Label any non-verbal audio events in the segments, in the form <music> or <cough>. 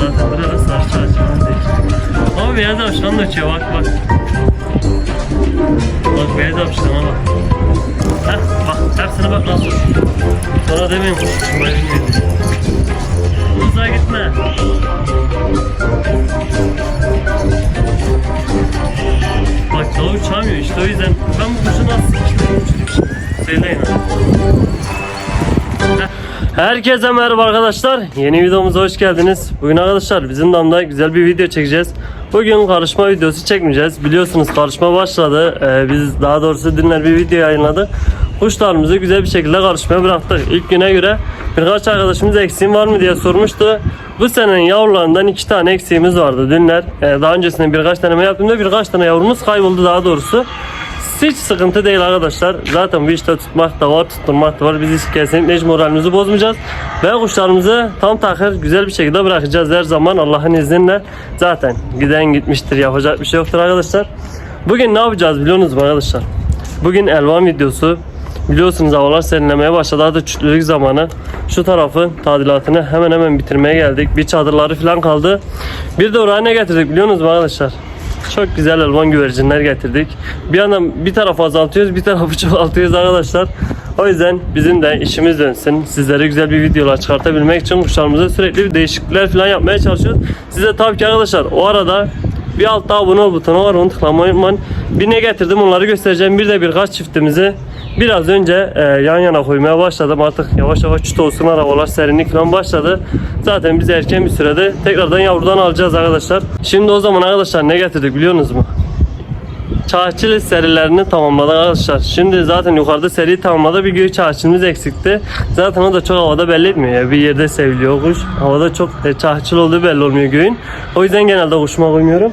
çerçeveden değiştirdik. Ama beyaz tavşan da uçuyor bak bak. Bak beyaz tavşana bak. Heh bak hepsine bak nasıl uçuyor. Sonra demeyin kuş uçmayı bilmiyor diye. Uzağa gitme. Bak daha uçamıyor işte o yüzden ben bu kuşu nasıl şimdi? Söyleyin abi. Herkese merhaba arkadaşlar. Yeni videomuza hoş geldiniz. Bugün arkadaşlar bizim damda güzel bir video çekeceğiz. Bugün karışma videosu çekmeyeceğiz. Biliyorsunuz karışma başladı. Ee, biz daha doğrusu dünler bir video yayınladık. Kuşlarımızı güzel bir şekilde karışmaya bıraktık. İlk güne göre birkaç arkadaşımız eksiğim var mı diye sormuştu. Bu senenin yavrularından iki tane eksiğimiz vardı dünler. Ee, daha öncesinde birkaç deneme yaptığımda birkaç tane yavrumuz kayboldu daha doğrusu. Hiç sıkıntı değil arkadaşlar. Zaten bu işte tutmak da var, tutturmak da var. Biz hiç kesinlikle hiç moralimizi bozmayacağız. Ve kuşlarımızı tam takır güzel bir şekilde bırakacağız her zaman Allah'ın izniyle. Zaten giden gitmiştir. Yapacak bir şey yoktur arkadaşlar. Bugün ne yapacağız biliyorsunuz mu arkadaşlar? Bugün elvan videosu. Biliyorsunuz havalar serinlemeye başladı. Artık çütlülük zamanı. Şu tarafı tadilatını hemen hemen bitirmeye geldik. Bir çadırları falan kaldı. Bir de oraya ne getirdik biliyorsunuz mu arkadaşlar? Çok güzel elvan güvercinler getirdik. Bir yandan bir tarafı azaltıyoruz, bir tarafı <laughs> çoğaltıyoruz arkadaşlar. O yüzden bizim de işimiz dönsün. Sizlere güzel bir videolar çıkartabilmek için kuşlarımıza sürekli bir değişiklikler falan yapmaya çalışıyoruz. Size tabii ki arkadaşlar o arada bir altta abone ol butonu var onu tıklamayı. Bir ne getirdim onları göstereceğim. Bir de birkaç çiftimizi biraz önce e, yan yana koymaya başladım. Artık yavaş yavaş çüt olsun arabalar serinlik falan başladı. Zaten biz erken bir sürede tekrardan yavrudan alacağız arkadaşlar. Şimdi o zaman arkadaşlar ne getirdik biliyorsunuz mu? Çağçılı serilerini tamamladık arkadaşlar. Şimdi zaten yukarıda seri tamamladı. Bir göğü çağçılımız eksikti. Zaten o da çok havada belli etmiyor. ya. Bir yerde seviliyor kuş. Havada çok e, çağçıl olduğu belli olmuyor göğün. O yüzden genelde kuşuma koymuyorum.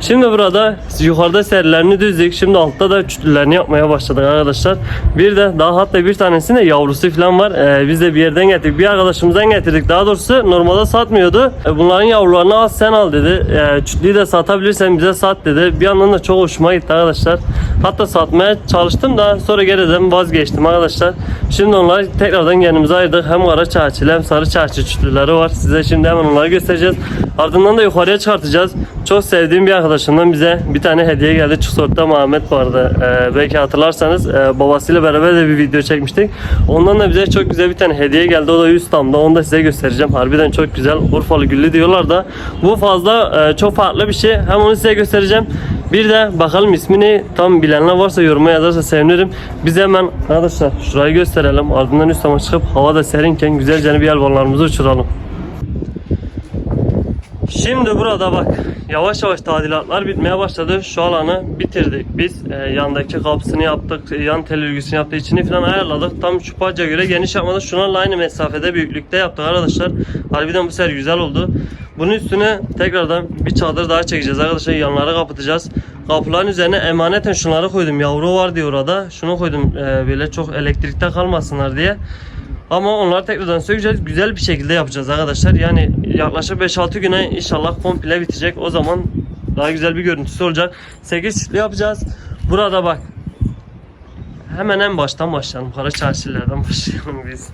Şimdi burada yukarıda serilerini düzdük. Şimdi altta da çütlülerini yapmaya başladık arkadaşlar. Bir de daha hatta bir tanesinde yavrusu falan var. Ee, biz de bir yerden getirdik. Bir arkadaşımızdan getirdik. Daha doğrusu normalde satmıyordu. Ee, bunların yavrularını al sen al dedi. Ee, çütlüyü de satabilirsen bize sat dedi. Bir yandan da çok hoşuma gitti arkadaşlar. Hatta satmaya çalıştım da sonra geriden vazgeçtim arkadaşlar. Şimdi onları tekrardan kendimize ayırdık. Hem kara çarçılı hem sarı çarçı çütlüleri var. Size şimdi hemen onları göstereceğiz. Ardından da yukarıya çıkartacağız. Çok sevdiğim bir arkadaşımdan bize bir tane hediye geldi. Çukur'da Muhammed vardı. Ee, belki hatırlarsanız e, babasıyla beraber de bir video çekmiştik. Ondan da bize çok güzel bir tane hediye geldi. O da 100 tamda. Onu da size göstereceğim. Harbiden çok güzel. Urfalı güllü diyorlar da. Bu fazla e, çok farklı bir şey. Hem onu size göstereceğim. Bir de bakalım ismini tam bilenler varsa yoruma yazarsa sevinirim. Biz hemen arkadaşlar şurayı gösterelim. Ardından üst tama çıkıp havada serinken güzelce bir balonlarımızı uçuralım. Şimdi burada bak yavaş yavaş tadilatlar bitmeye başladı. Şu alanı bitirdik. Biz e, yandaki kapısını yaptık, yan tel örgüsünü yaptık, içini falan ayarladık. Tam şu göre geniş yapmadık. Şunlarla aynı mesafede büyüklükte yaptık arkadaşlar. Harbiden bu sefer güzel oldu. Bunun üstüne tekrardan bir çadır daha çekeceğiz arkadaşlar. Yanları kapatacağız. Kapıların üzerine emaneten şunları koydum. Yavru var diye orada. Şunu koydum e, böyle çok elektrikte kalmasınlar diye. Ama onları tekrardan sökeceğiz. Güzel bir şekilde yapacağız arkadaşlar. Yani yaklaşık 5-6 güne inşallah komple bitecek. O zaman daha güzel bir görüntüsü olacak. 8 çiftli yapacağız. Burada bak. Hemen en baştan başlayalım. Kara çarşılardan başlayalım biz.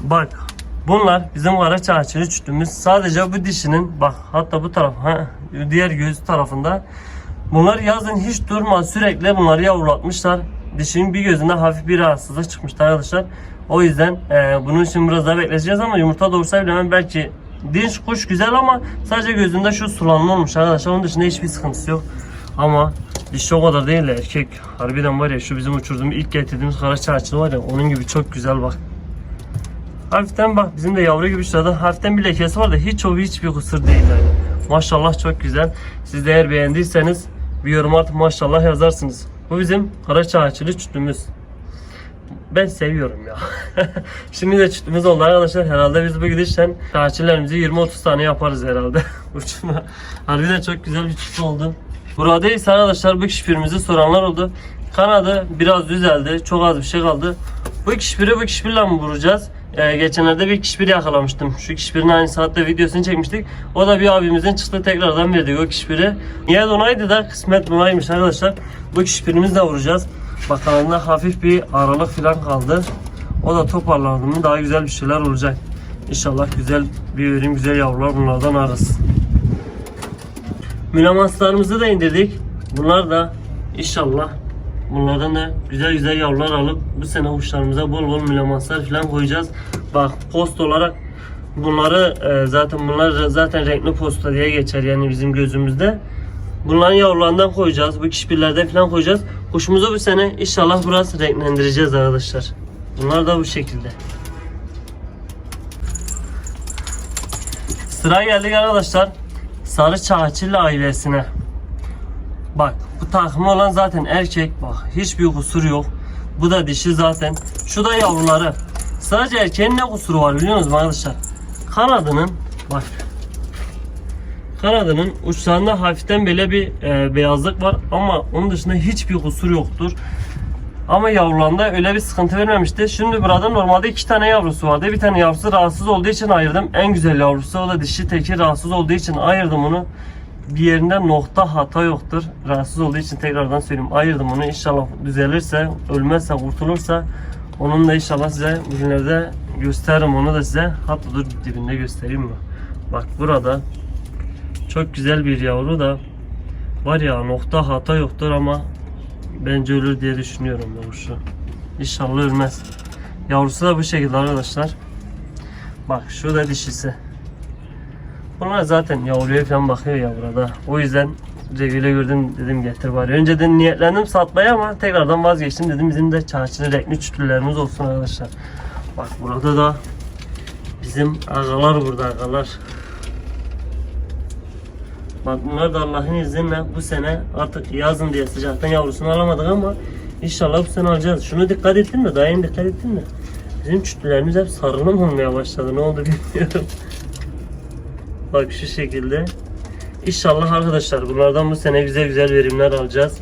Bak. Bunlar bizim kara çarşılı çütümüz. Sadece bu dişinin bak hatta bu taraf ha, diğer göz tarafında Bunlar yazın hiç durmaz sürekli bunları yavrulatmışlar. Dişinin bir gözünde hafif bir rahatsızlık çıkmıştı arkadaşlar. O yüzden e, bunun için biraz daha bekleyeceğiz ama yumurta doğursa bile hemen belki dinç kuş güzel ama sadece gözünde şu sulanma olmuş arkadaşlar. Onun dışında hiçbir sıkıntısı yok. Ama dişi o kadar değil de erkek. Harbiden var ya şu bizim uçurduğumuz ilk getirdiğimiz kara çarçılı var ya onun gibi çok güzel bak. Hafiften bak bizim de yavru gibi şurada hafiften bir lekesi var da hiç o hiçbir kusur değil yani. Maşallah çok güzel. Siz de eğer beğendiyseniz bir yorum artık maşallah yazarsınız. Bu bizim kara çağçılı çütümüz. Ben seviyorum ya. <laughs> Şimdi de çütümüz oldu arkadaşlar. Herhalde biz bu gidişten çağçılarımızı 20-30 tane yaparız herhalde. <laughs> Uçma. Harbiden çok güzel bir çüt oldu. Burada ise arkadaşlar bu kişpirimizi soranlar oldu. Kanadı biraz düzeldi. Çok az bir şey kaldı. Bu kişpiri bu kişpirle mi vuracağız? Ee, geçenlerde bir kişpir yakalamıştım. Şu kişpirin aynı saatte videosunu çekmiştik. O da bir abimizin çıktı tekrardan verdik o kişpiri. Niyet onaydı da kısmet bunaymış arkadaşlar. Bu kişpirimizi de vuracağız. Bakalım hafif bir aralık falan kaldı. O da toparlandı mı daha güzel bir şeyler olacak. İnşallah güzel bir verim, güzel yavrular bunlardan ararız. Mülamanslarımızı da indirdik. Bunlar da inşallah bunlardan da güzel güzel yavrular alıp bu sene kuşlarımıza bol bol mülamanslar falan koyacağız. Bak post olarak bunları e, zaten bunlar zaten renkli posta diye geçer yani bizim gözümüzde. Bunların yavrularından koyacağız. Bu kişilerden falan koyacağız. Kuşumuzu bu sene inşallah biraz renklendireceğiz arkadaşlar. Bunlar da bu şekilde. Sıra geldik arkadaşlar. Sarı Çağçılı ailesine. Bak bu takımı olan zaten erkek. Bak hiçbir kusur yok. Bu da dişi zaten. Şu da yavruları. Sadece erkeğin ne kusuru var biliyor musunuz arkadaşlar? Kanadının bak kanadının uçlarında hafiften böyle bir e, beyazlık var ama onun dışında hiçbir kusur yoktur. Ama yavrularında öyle bir sıkıntı vermemişti. Şimdi burada normalde iki tane yavrusu vardı. Bir tane yavrusu rahatsız olduğu için ayırdım. En güzel yavrusu o da dişi teki rahatsız olduğu için ayırdım onu. Bir yerinde nokta hata yoktur. Rahatsız olduğu için tekrardan söyleyeyim. Ayırdım onu. İnşallah düzelirse, ölmezse, kurtulursa onun da inşallah size bugünlerde gösteririm onu da size. Hatta dur dibinde göstereyim mi? Bak burada çok güzel bir yavru da var ya nokta hata yoktur ama bence ölür diye düşünüyorum yavrusu. İnşallah ölmez. Yavrusu da bu şekilde arkadaşlar. Bak şu da dişisi. Bunlar zaten yavruya falan bakıyor ya burada. O yüzden revire gördüm dedim getir bari. Önceden niyetlendim satmaya ama tekrardan vazgeçtim dedim bizim de çarşılı renkli çütürlerimiz olsun arkadaşlar. Bak burada da bizim agalar burada agalar. Bak bunlar da Allah'ın izniyle bu sene artık yazın diye sıcaktan yavrusunu alamadık ama inşallah bu sene alacağız. Şunu dikkat ettin mi? Daha yeni dikkat ettin mi? Bizim çütülerimiz hep sarılım olmaya başladı. Ne oldu bilmiyorum. Bak şu şekilde. İnşallah arkadaşlar bunlardan bu sene güzel güzel verimler alacağız.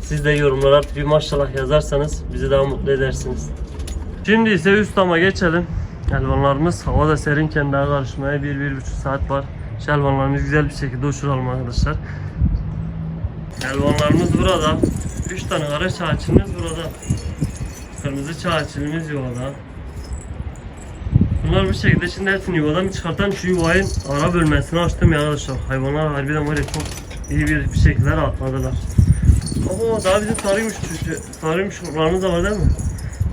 Siz de yorumlara bir maşallah yazarsanız bizi daha mutlu edersiniz. Şimdi ise üst dama geçelim. Elvanlarımız hava da serinken daha karışmaya 1-1,5 saat var. Şelvanlarımızı güzel bir şekilde uçuralım arkadaşlar. Elvanlarımız burada. 3 tane kara çağçımız burada. Kırmızı çağçımız yuvada. Bunlar bu şekilde şimdi hepsini yuvadan bir çıkartan şu yuvayı ara bölmesini açtım ya arkadaşlar. Hayvanlar harbiden var ya çok iyi bir, bir şekilde rahatladılar. Ama daha bizim sarıymış sarıymış kurlarımız da var değil mi?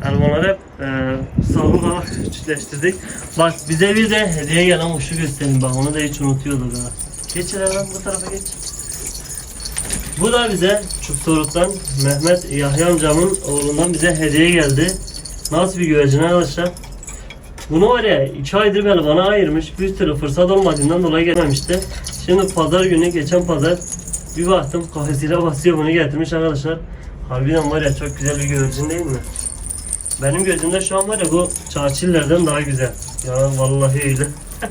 Elmaları hep e, sarı olarak çiftleştirdik. Bak bize bir de hediye gelen kuşu göstereyim bak onu da hiç unutuyorduk ha. Geç lan bu tarafa geç. Bu da bize Çupsoruk'tan Mehmet Yahya amcamın oğlundan bize hediye geldi. Nasıl bir güvercin arkadaşlar? Bunu var ya 2 aydır böyle bana ayırmış. Bir türlü fırsat olmadığından dolayı gelmemişti. Şimdi pazar günü geçen pazar bir baktım kafesiyle basıyor bunu getirmiş arkadaşlar. Harbiden var ya çok güzel bir güvercin değil mi? Benim gözümde şu an var ya bu çarçillerden daha güzel. Ya vallahi öyle. <laughs>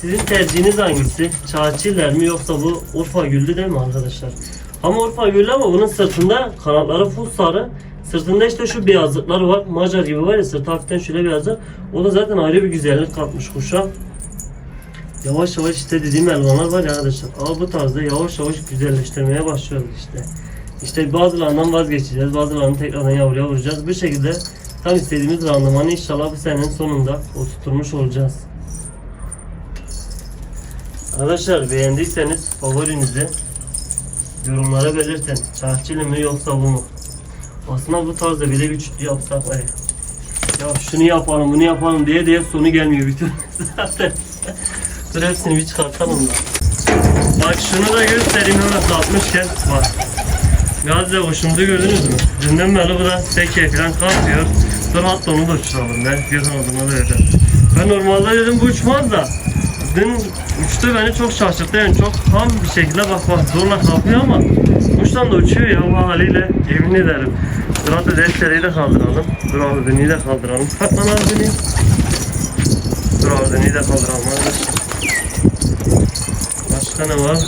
Sizin tercihiniz hangisi? Çarçiller mi yoksa bu Urfa güllü değil mi arkadaşlar? Ama Urfa güllü ama bunun sırtında kanatları full sarı. Sırtında işte şu beyazlıklar var. Macar gibi var ya sırtı hafiften şöyle beyazlar. O da zaten ayrı bir güzellik katmış kuşa. Yavaş yavaş işte dediğim elvanlar var ya arkadaşlar. Al bu tarzda yavaş yavaş güzelleştirmeye başlıyoruz işte. İşte bazılarından vazgeçeceğiz. Bazılarını tekrardan yavruya vuracağız. Bu şekilde tam istediğimiz randımanı inşallah bu senenin sonunda oturtmuş olacağız. Arkadaşlar beğendiyseniz favorinizi yorumlara belirtin. Çarşılı mı yoksa bu mu? Aslında bu tarzda bile bir çütlü yapsak var ya. Şunu yapalım bunu yapalım diye diye sonu gelmiyor türlü zaten. <laughs> Dur hepsini bir çıkartalım da. Bak şunu da göstereyim hemen satmışken. Bak. Gazze hoşumuzu gördünüz mü? Dünden beri bu da seke falan kalkıyor. Dur hatta onu da uçuralım be. Bir adına da öyle. Ben normalde dedim bu uçmaz da. Dün uçtu beni çok şaşırttı yani çok ham bir şekilde bak bak zorla kalkıyor ama uçtan da uçuyor ya bu haliyle yemin ederim. Dur hatta de kaldıralım. Dur ardını de kaldıralım. Bak lan ardını. Dur ardını de kaldıralım. Başka ne var?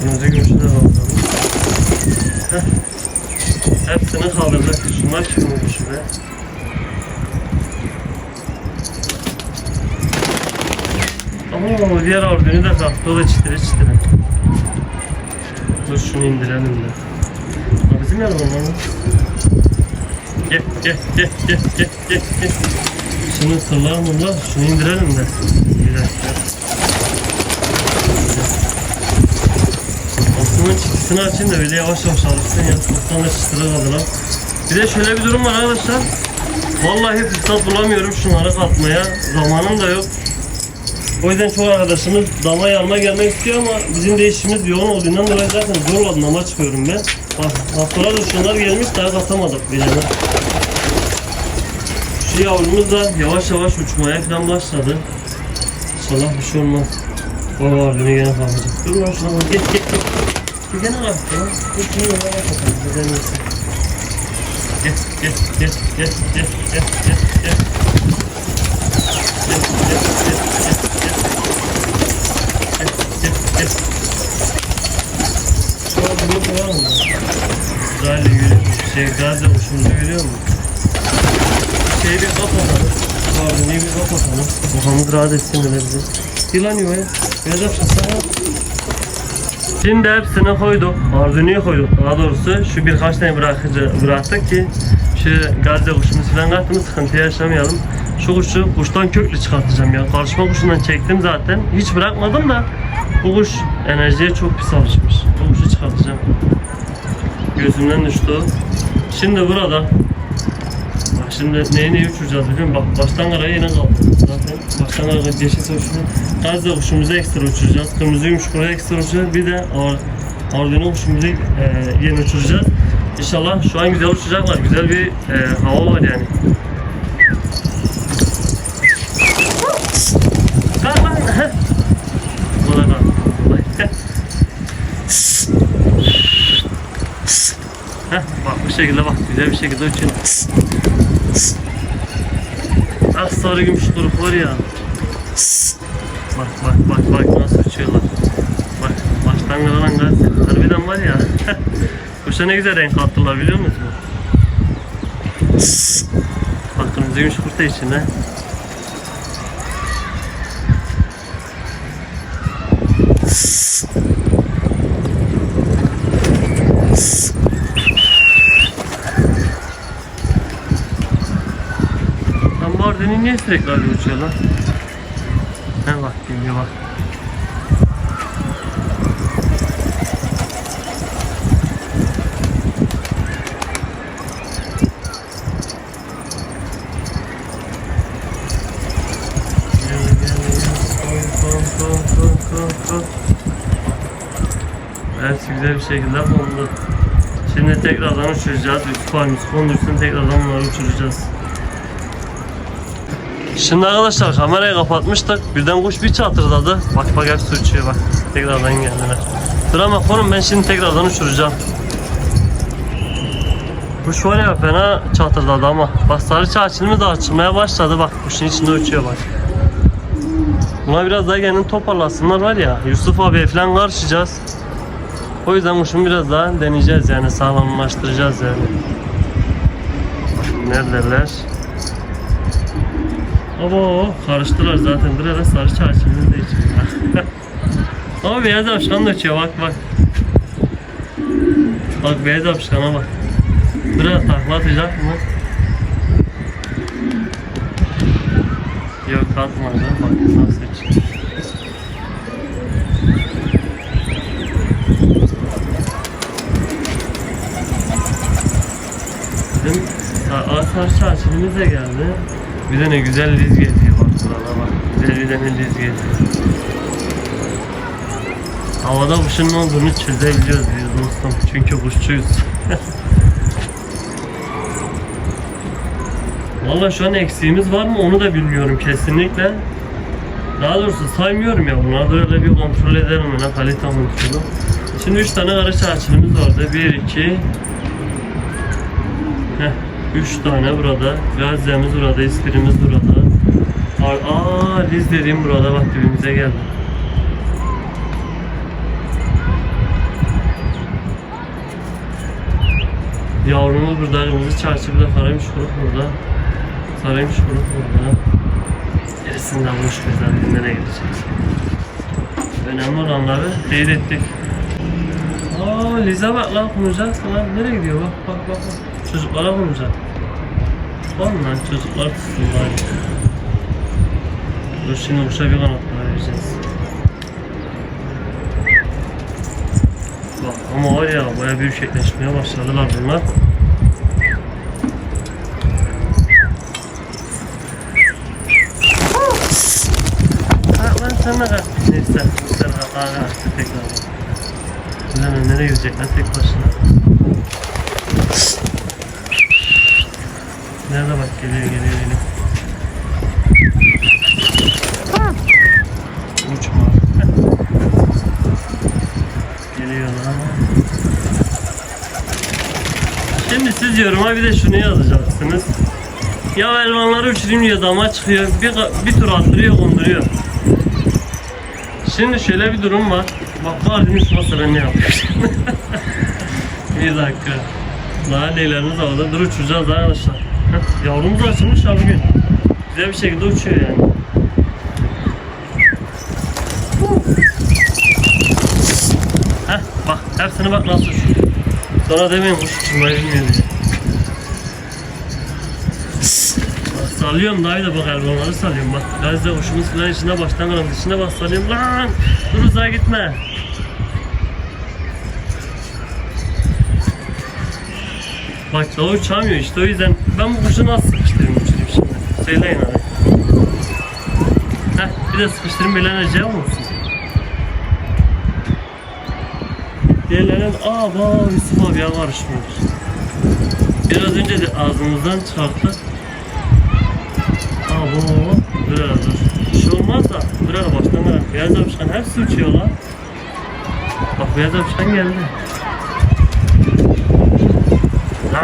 Kırmızı gümüşü de kaldıralım. Heh. Hepsini kaldırdık. Şunlar çıkmış be. Ama diğer ordunu da kalktı. O da çıtırı çıtırı. Dur şunu indirelim de. Ha, bizim yanımda mı? Gel. Gel gel gel gel gel. Şunu sırlar bunlar. Şunu indirelim de. Bir dakika. Aslında çıktısını açayım da böyle yavaş yavaş alışsın ya. Çoktan da çıtıra kaldılar. Bir de şöyle bir durum var arkadaşlar. Vallahi fırsat bulamıyorum şunları katmaya. Zamanım da yok. O yüzden çoğu arkadaşımız dama yanıma gelmek istiyor ama bizim de işimiz yoğun olduğundan dolayı zaten zorla dama çıkıyorum ben. Bak haftalardır şunlar gelmiş daha katamadık bir yana. Şu yavrumuz da yavaş yavaş uçmaya falan başladı. İnşallah bir şey olmaz. O var beni gene kalkacak. Dur lan şuna bak. Gel gel gel. Bir gene kalk ya. Dur şunu yola bakalım. Neden yoksa. Gel gel gel gel gel gel gel gel. Gel gel gel gel gel. Gel gel gel. Şu an bunu koyalım mı? İsrail'le Şey Gazze uçumuzu görüyor musun? Şeyi bir kapatalım. Pardon, iyi bir kapatalım. Kafamız rahat etsin öyle bize. Yılan yuvaya. Beyaz yapacağız Şimdi hepsini koyduk. Arduino'yu koyduk daha doğrusu. Şu birkaç tane bırakıcı bıraktık ki şu gazze kuşumuz falan kattığımız sıkıntı yaşamayalım. Şu kuşu kuştan köklü çıkartacağım ya. Karışma kuşundan çektim zaten. Hiç bırakmadım da bu kuş enerjiye çok pis alışmış. Bu kuşu çıkartacağım. Gözümden düştü. Şimdi burada Bak şimdi neyi neyi uçuracağız biliyor musun? Bak baştan karaya yine kaldı. Zaten baştan karaya yeşil kuşunu. Gazze kuşumuzu ekstra uçuracağız. Kırmızı yumuşakları ekstra uçuracağız. Bir de Ar Arduino kuşumuzu e, yeni uçuracağız. İnşallah şu an güzel uçacaklar. Güzel bir e, hava var yani. Kalk lan. Heh. Bu da kalk. Heh. Heh, bak bu şekilde bak güzel bir şekilde uçuyor. Ah sarı gümüş kuruk var ya. Bak bak bak bak nasıl uçuyorlar. Bak baştan kalan gaz. Harbiden var ya. Kuşa ne güzel renk attılar biliyor musun? Bak kırmızı gümüş kurt da içinde. Arden'i niye sürekli öyle uçuyor lan? He bak geliyor bak. Hepsi güzel bir şekilde kondu. Şimdi tekrardan uçuracağız. Abi Yusuf kondursun tekrardan bunları uçuracağız. Şimdi arkadaşlar kamerayı kapatmıştık. Birden kuş bir çatırdadı. Bak bak hepsi uçuyor bak. Tekrardan geldiler. Dur ama konum ben şimdi tekrardan uçuracağım. Kuş var ya fena çatırdadı ama. Bak sarı çarçılımı da açılmaya başladı. Bak kuşun içinde uçuyor bak. Buna biraz daha kendini toparlasınlar var ya. Yusuf abiye falan karışacağız. O yüzden kuşun biraz daha deneyeceğiz yani sağlamlaştıracağız yani. Neredeler? Abo karıştılar zaten. Burada sarı çarşımız da içiyor. Ama beyaz apışkan da uçuyor bak bak. Bak beyaz apışkana bak. Biraz takla atacak mı? Yok atmadı. Bak nasıl uçuyor. Bizim sarı çarşımız da geldi. Bir de ne güzel liz getiriyor bak burada bak. Güzel bir tane liz getiriyor. Havada kuşun ne olduğunu çözebiliyoruz biz dostum. Çünkü kuşçuyuz. <laughs> Valla şu an eksiğimiz var mı onu da bilmiyorum kesinlikle. Daha doğrusu saymıyorum ya bunları öyle bir kontrol ederim ben kalite kontrolü. Şimdi 3 tane kara çarçılımız vardı. 1, 2, Heh, 3 tane burada. Gazze'miz burada, ispirimiz burada. Aa, Liz dediğim burada bak dibimize geldi. Yavrumuz burada, kırmızı çarşı burada, karaymış kuruk burada. Sarıymış kuruk burada. Gerisinden ver zaten nereye gideceğiz. Önemli olanları teyit ettik. Aa Lize bak lan konuşacaksın lan. Nereye gidiyor bak bak bak. bak. Çocuklara konuşacak. Vallahi çocuklar tutsunlar. Dur şimdi kuşa bir kanat daha vereceğiz. Bak ama var ya baya büyük şekleşmeye başladılar bunlar. Ben sana kadar. Neyse. Sen hata artık tekrar. Lan nereye gidecekler tek başına? Nerede bak geliyor geliyor geliyor. Uçma. geliyor lan. Şimdi siz yoruma bir de şunu yazacaksınız. Ya elmanları uçurayım diyor dama çıkıyor. Bir, bir tur attırıyor konduruyor. Şimdi şöyle bir durum var. Bak var demiş ben ne yapayım? <laughs> bir dakika. Daha neyleriniz havada dur uçuracağız arkadaşlar. Heh, Yavrumuz açılmış abi bugün. Güzel bir şekilde uçuyor yani. Heh, bak hepsine bak nasıl uçuyor. Sonra demeyin kuş uçurmayı bilmiyor diye. Bak, Sallıyorum daha iyi de bak elbonları sallıyorum bak. Gazze kuşumuz falan içine baştan kalan dışına bak sallıyorum lan. Dur uzağa gitme. Bak daha uçamıyor işte o yüzden ben bu kuşu nasıl sıkıştırayım uçurayım şimdi? Söyleyin abi. Heh, bir de sıkıştırayım böyle enerji olsun. Diğerlerinin aa bak Yusuf abi ya karışmış. Biraz önce de ağzımızdan çıkarttık. Aa bu hele dur. Bir şey olmaz da baştan ver. Beyaz yapışkan hepsi uçuyor lan. Bak beyaz yapışkan geldi.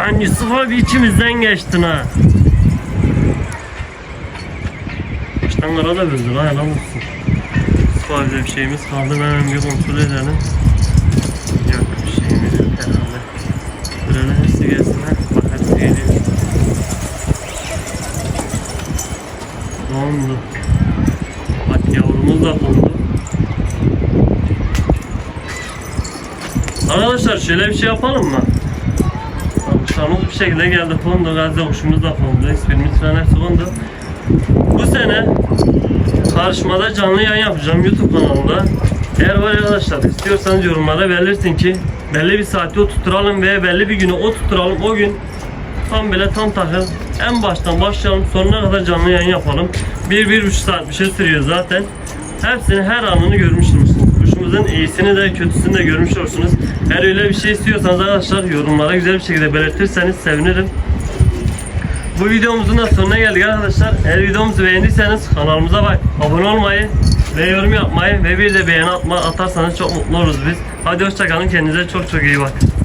Lan Yusuf abi içimizden geçtin ha. Baştan kara da böldü lan helal olsun. Yusuf abi bir şeyimiz kaldı hemen bir kontrol edelim. Yok bir şeyimiz yok herhalde. Böyle hepsi gelsin ha. Bak hepsi geliyor. Dondu. Bak yavrumuz da kondu. Arkadaşlar şöyle bir şey yapalım mı? Kuşlarımız bir şekilde geldi kondu. Gazze kuşumuz da kondu. Hiçbirimiz falan hepsi. Bu sene karşımada canlı yayın yapacağım YouTube kanalında. Eğer var arkadaşlar istiyorsanız yorumlara belirtin ki belli bir saati oturtturalım veya belli bir günü oturtturalım. O gün tam böyle tam takıl en baştan başlayalım sonuna kadar canlı yayın yapalım. 1-1,5 saat bir şey sürüyor zaten. Hepsini her anını görmüşsünüz. Kuşumuzun iyisini de kötüsünü de görmüş olursunuz. Eğer öyle bir şey istiyorsanız arkadaşlar yorumlara güzel bir şekilde belirtirseniz sevinirim. Bu videomuzun da sonuna geldik arkadaşlar. Eğer videomuzu beğendiyseniz kanalımıza bak, abone olmayı ve yorum yapmayı ve bir de beğeni atma, atarsanız çok mutlu oluruz biz. Hadi hoşçakalın kendinize çok çok iyi bakın.